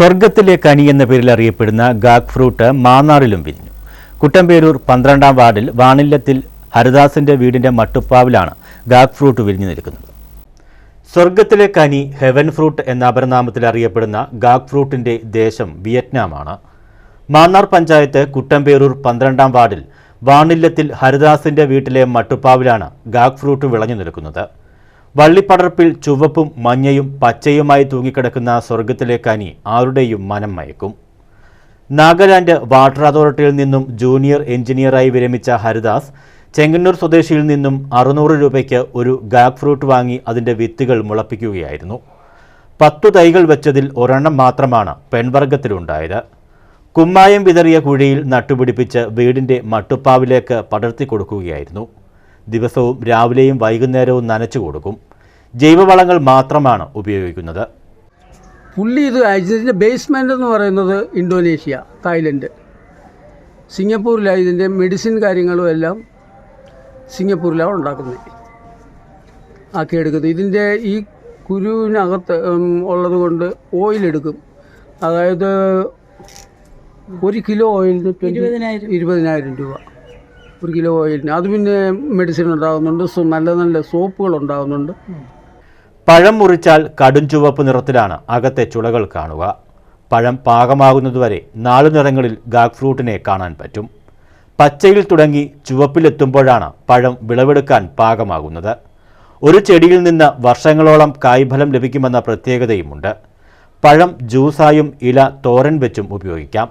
സ്വർഗത്തിലെ കനി എന്ന പേരിൽ അറിയപ്പെടുന്ന ഗാഗ് ഫ്രൂട്ട് മാന്നാറിലും വിരിഞ്ഞു. കുട്ടമ്പേരൂർ പന്ത്രണ്ടാം വാർഡിൽ വാണില്യത്തിൽ ഹരിദാസിന്റെ വീടിന്റെ മട്ടുപ്പാവിലാണ് ഗാഗ് ഫ്രൂട്ട് വിരിഞ്ഞു നിൽക്കുന്നത്. സ്വർഗത്തിലെ കനി ഹെവൻ ഫ്രൂട്ട് എന്ന അപരനാമത്തിൽ അറിയപ്പെടുന്ന ഗാഗ് ഫ്രൂട്ടിന്റെ ദേശം വിയറ്റ്നാമാണ്. മാന്നാർ പഞ്ചായത്ത് കുട്ടമ്പേരൂർ പന്ത്രണ്ടാം വാർഡിൽ വാണില്യത്തിൽ ഹരിദാസിന്റെ വീട്ടിലെ മട്ടുപ്പാവിലാണ് ഗാഗ് ഫ്രൂട്ട് വിളഞ്ഞു നിൽക്കുന്നത്. വള്ളിപ്പടർപ്പിൽ ചുവപ്പും മഞ്ഞയും പച്ചയുമായി തൂങ്ങിക്കിടക്കുന്ന സ്വർഗത്തിലെ കനി ആരുടെയും മനം മയക്കും. നാഗാലാൻഡ് വാട്ടർ അതോറിറ്റിയിൽ നിന്നും ജൂനിയർ എഞ്ചിനീയറായി വിരമിച്ച ഹരിദാസ് ചെങ്ങന്നൂർ സ്വദേശിയിൽ നിന്നും അറുന്നൂറ് രൂപയ്ക്ക് ഒരു ഗാഗ് ഫ്രൂട്ട് വാങ്ങി അതിന്റെ വിത്തുകൾ മുളപ്പിക്കുകയായിരുന്നു. പത്തു തൈകൾ വെച്ചതിൽ ഒരെണ്ണം മാത്രമാണ് പെൺവർഗത്തിലുണ്ടായത് കുമ്മായം വിതറിയ കുഴിയിൽ നട്ടുപിടിപ്പിച്ച് വീടിന്റെ മട്ടുപ്പാവിലേക്ക് പടർത്തി കൊടുക്കുകയായിരുന്നു. ദിവസവും രാവിലെയും വൈകുന്നേരവും നനച്ചു കൊടുക്കും. ജൈവവളങ്ങൾ മാത്രമാണ് ഉപയോഗിക്കുന്നത്. പുള്ളി ഇത് ഇതിന്റെ ബേസ്മെന്റ് എന്ന് പറയുന്നത് ഇന്തോനേഷ്യ തായ്ലൻഡ്. സിംഗപ്പൂരിലാണ് ഇതിന്റെ മെഡിസിൻ കാര്യങ്ങളും എല്ലാം സിംഗപ്പൂരിലാണ് ഉണ്ടാക്കുന്നത്. ആക്കിയെടുക്കുന്നത് ഇതിന്റെ ഈ കുരുവിനകത്ത് ഉള്ളത് കൊണ്ട് ഓയിലെടുക്കും അതായത് ഒരു കിലോ ഓയിലിന് ഇരുപതിനായിരം രൂപ. ഒരു കിലോ ഓയിലിന്. അത് പിന്നെ മെഡിസിൻ ഉണ്ടാകുന്നുണ്ട്. നല്ല നല്ല സോപ്പുകൾ ഉണ്ടാകുന്നുണ്ട്. പഴം മുറിച്ചാൽ കടും ചുവപ്പ് നിറത്തിലാണ് അകത്തെ ചുളകൾ കാണുക. പഴം പാകമാകുന്നതുവരെ നാലു നിറങ്ങളിൽ ഗാഗ് ഫ്രൂട്ടിനെ കാണാൻ പറ്റും. പച്ചയിൽ തുടങ്ങി ചുവപ്പിലെത്തുമ്പോഴാണ് പഴം വിളവെടുക്കാൻ പാകമാകുന്നത്. ഒരു ചെടിയിൽ നിന്ന് വർഷങ്ങളോളം കായ്ഫലം ലഭിക്കുമെന്ന പ്രത്യേകതയുമുണ്ട്. പഴം ജ്യൂസായും ഇല തോരൻ വെച്ചും ഉപയോഗിക്കാം.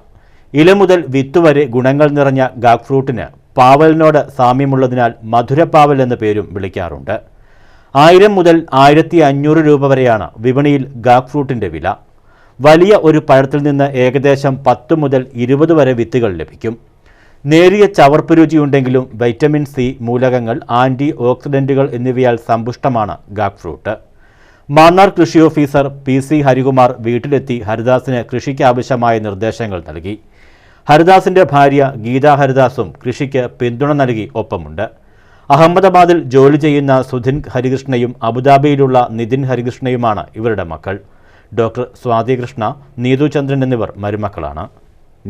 ഇല മുതൽ വിത്ത് വരെ ഗുണങ്ങൾ നിറഞ്ഞ ഗാഗ് ഫ്രൂട്ടിന് പാവലിനോട് സാമ്യമുള്ളതിനാൽ മധുരപ്പാവൽ എന്ന പേരും വിളിക്കാറുണ്ട്. ആയിരം മുതൽ ആയിരത്തി അഞ്ഞൂറ് രൂപ വരെയാണ് വിപണിയിൽ ഗാക്ക് ഫ്രൂട്ടിന്റെ വില. വലിയ ഒരു പഴത്തിൽ നിന്ന് ഏകദേശം പത്ത് മുതൽ ഇരുപത് വരെ വിത്തുകൾ ലഭിക്കും. നേരിയ ചവർപ്പ് രുചിയുണ്ടെങ്കിലും വൈറ്റമിൻ സി മൂലകങ്ങൾ ആന്റി ഓക്സിഡന്റുകൾ എന്നിവയാൽ സമ്പുഷ്ടമാണ് ഗാക്ക് ഫ്രൂട്ട് മാന്നാർ കൃഷി ഓഫീസർ പി സി ഹരികുമാർ വീട്ടിലെത്തി ഹരിദാസിന് കൃഷിക്കാവശ്യമായ നിർദ്ദേശങ്ങൾ നൽകി. ഹരിദാസിന്റെ ഭാര്യ ഗീതാ ഹരിദാസും കൃഷിക്ക് പിന്തുണ നൽകി ഒപ്പമുണ്ട്. അഹമ്മദാബാദിൽ ജോലി ചെയ്യുന്ന സുധിൻ ഹരികൃഷ്ണയും അബുദാബിയിലുള്ള നിതിൻ ഹരികൃഷ്ണയുമാണ് ഇവരുടെ മക്കൾ. ഡോക്ടർ സ്വാതികൃഷ്ണ നീതുചന്ദ്രൻ നീതു ചന്ദ്രൻ എന്നിവർ മരുമക്കളാണ്.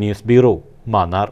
News bureau Mannar.